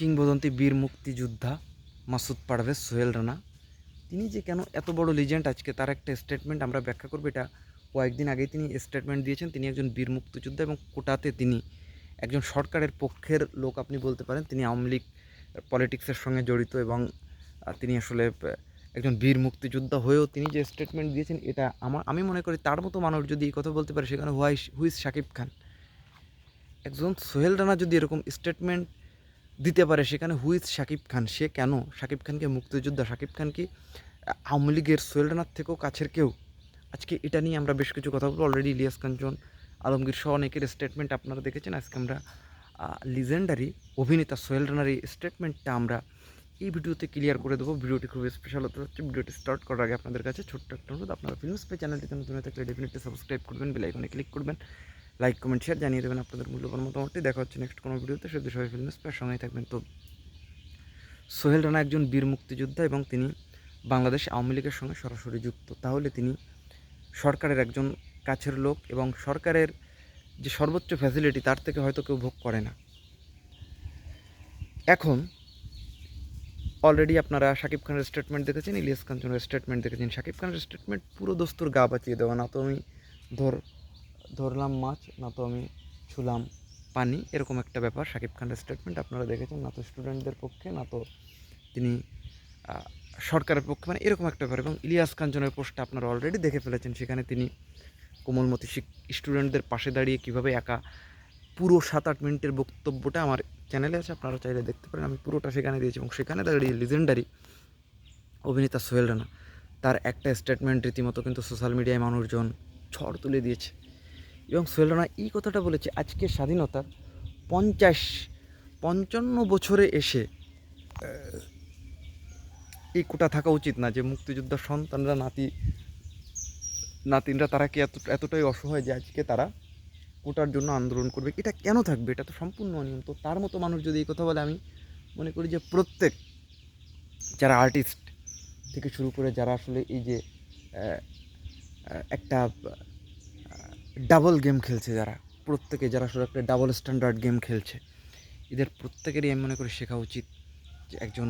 কিংবদন্তি বীর মুক্তিযোদ্ধা মাসুদ পারভেজ সোহেল রানা। তিনি যে কেন এত বড় লিজেন্ড আজকে তার একটা স্টেটমেন্ট আমরা ব্যাখ্যা করব। এটা কয়েকদিন আগেই তিনি স্টেটমেন্ট দিয়েছেন। তিনি একজন বীর মুক্তিযোদ্ধা এবং কোটাতে তিনি একজন সরকারের পক্ষের লোক আপনি বলতে পারেন। তিনি আওয়ামী লীগ পলিটিক্সের সঙ্গে জড়িত এবং তিনি আসলে একজন বীর মুক্তিযোদ্ধা হয়েও তিনি যে স্টেটমেন্ট দিয়েছেন এটা আমার, আমি মনে করি তার মতো মানুষ যদি এই কথা বলতে পারে সেখানে হোয়াই হুইস শাকিব খান। একজন সোহেল রানা যদি এরকম স্টেটমেন্ট দিতে পারে সেখানে হুইজ শাকিব খান? সে কেন? শাকিব খানকে মুক্তিযোদ্ধা শাকিব খান কি আওয়ামী লীগের সোহেল রানার থেকেও কাছের কেউ? আজকে এটা নিয়ে আমরা বেশ কিছু কথা বলব। অলরেডি ইলিয়াস কাঞ্চন, আলমগীর সহ অনেকের স্টেটমেন্ট আপনারা দেখেছেন। আজকে আমরা লিজেন্ডারি অভিনেতা সোহেল রানার এই স্টেটমেন্টটা আমরা এই ভিডিওতে ক্লিয়ার করে দেবো। ভিডিওটি খুব স্পেশাল হতে হচ্ছে ভিডিওটি স্টার্ট করার আগে আপনাদের কাছে ছোট্ট একটা অনুরোধ। আপনারা ফিল্মস পে চ্যানেলটিতে নতুন থাকলে ডেফিনেটলি সাবস্ক্রাইব করবেন বেল আইকনে ক্লিক করবেন। লাইক কমেন্ট শেয়ার জানিয়ে দেবেন আপনাদের মূল্যবান মতামতটি। দেখা হচ্ছে নেক্সট কোনো ভিডিওতে। শুধু সবাই ফিল্মস পের সঙ্গেই থাকবেন। তো সোহেল রানা একজন বীর মুক্তিযোদ্ধা এবং তিনি বাংলাদেশ আওয়ামী লীগের সঙ্গে সরাসরি যুক্ত। তাহলে তিনি সরকারের একজন কাছের লোক এবং সরকারের যে সর্বোচ্চ ফ্যাসিলিটি তার থেকে হয়তো কেউ ভোগ করে না। এখন অলরেডি আপনারা শাকিব খানের স্টেটমেন্ট দেখেছেন, ইলিয়াস কাঞ্চনের স্টেটমেন্ট দেখেছেন। শাকিব খানের স্টেটমেন্ট পুরো দস্তুর গা বাঁচিয়ে দেওয়া না। তো আমি ধর ধরলাম মাছ, না তো আমি ছুলাম পানি। এরকম একটা ব্যাপার। শাকিব খানের স্টেটমেন্ট আপনারা দেখেছেন, না তো স্টুডেন্টদের পক্ষে, না তো তিনি সরকারের পক্ষে। মানে এরকম একটা ব্যাপার। এবং ইলিয়াস কাঞ্চনের পোস্টটা আপনারা অলরেডি দেখে ফেলেছেন। সেখানে তিনি কোমলমতি স্টুডেন্টদের পাশে দাঁড়িয়ে কীভাবে একা পুরো সাত আট মিনিটের বক্তব্যটা আমার চ্যানেলে আছে। আপনারা চাইলে দেখতে পারেন। আমি পুরোটা সেখানে দিয়েছি। এবং সেখানে দাঁড়িয়ে লিজেন্ডারি অভিনেতা সোহেল রানা, তার একটা স্টেটমেন্ট রীতিমতো কিন্তু সোশ্যাল মিডিয়ায় মানুষজন ঝড় তুলে দিয়েছে। এবং সোহেল রানা এই কথাটা বলেছে, আজকে স্বাধীনতার পঞ্চাশ, পঞ্চান্ন বছরে এসে এই কোটা থাকা উচিত না যে মুক্তিযোদ্ধার সন্তানরা, নাতি, নাতিনরা তারা কি এত এতটাই অসহায় যে আজকে তারা কোটার জন্য আন্দোলন করবে? এটা কেন থাকবে? এটা তো সম্পূর্ণ অনিয়ম। তো তার মতো মানুষ যদি এই কথা বলে, আমি মনে করি যে প্রত্যেক যারা আর্টিস্ট থেকে শুরু করে যারা আসলে এই যে একটা ডাবল গেম খেলছে যারা। প্রত্যেকে যারা শুধু একটা ডাবল স্ট্যান্ডার্ড গেম খেলছে। এদের প্রত্যেকেরই আমি মনে করি শেখা উচিত যে একজন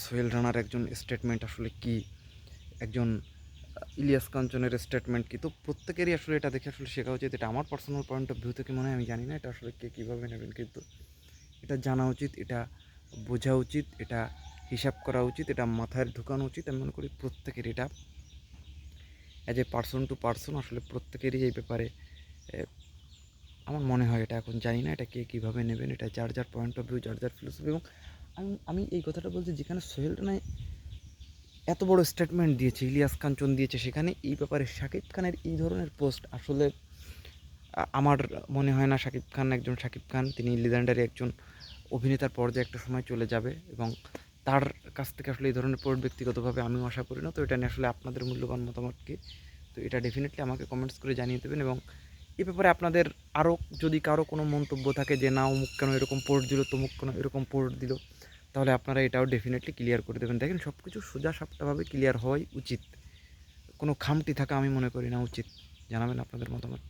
সোহেল রানার একজন স্টেটমেন্ট আসলে কি? একজন ইলিয়াস কাঞ্চনের স্টেটমেন্ট কী? তো প্রত্যেকেরই আসলে এটা দেখে আসলে শেখা উচিত। এটা আমার পার্সোনাল পয়েন্ট অফ ভিউ থেকে মনে হয়, আমি জানি না এটা আসলে কে কীভাবে নেবেন কিন্তু এটা জানা উচিত, এটা বোঝা উচিত, এটা হিসাব করা উচিত, এটা মাথায় ঢুকানো উচিত। আমি মনে করি প্রত্যেকের এটা as a person to person আসলে প্রত্যেকেরই এই ব্যাপারে আমার মনে হয় এটা এখন জানি না, এটা কে কীভাবে নেবেন, এটা যার যার পয়েন্ট অফ ভিউ যার যার ফিলোসফি এবং আমি আমি এই কথাটা বলছি যেখানে সোহেল রানায় এত বড় স্টেটমেন্ট দিয়েছে, ইলিয়াস কাঞ্চন দিয়েছে, সেখানে এই ব্যাপারে শাকিব খানের এই ধরনের পোস্ট আসলে আমার মনে হয় না শাকিব খান একজন শাকিব খান, তিনি লিজেন্ডারি একজন অভিনেতার পর্যায়ে একটা সময় চলে যাবে এবং তার কাছ থেকে আসলে এই ধরনের পোস্ট ব্যক্তিগতভাবে আমিও আশা করি না। তো এটা নিয়ে আসলে আপনাদের মূল্যবান মতামত কি? তো এটা ডেফিনেটলি আমাকে কমেন্টস করে জানিয়ে দেবেন এবং এ ব্যাপারে আপনাদের আরও যদি কারও কোনো মন্তব্য থাকে যে না অমুক কেন এরকম পোর্ট দিল তমুক কেন এরকম পোর্ট দিল? তাহলে আপনারা এটাও ডেফিনেটলি ক্লিয়ার করে দেবেন। দেখেন সব কিছু সোজা সাপটাভাবে ক্লিয়ার হওয়াই উচিত। কোনো খামটি থাকা আমি মনে করি না উচিত। জানাবেন আপনাদের মতামত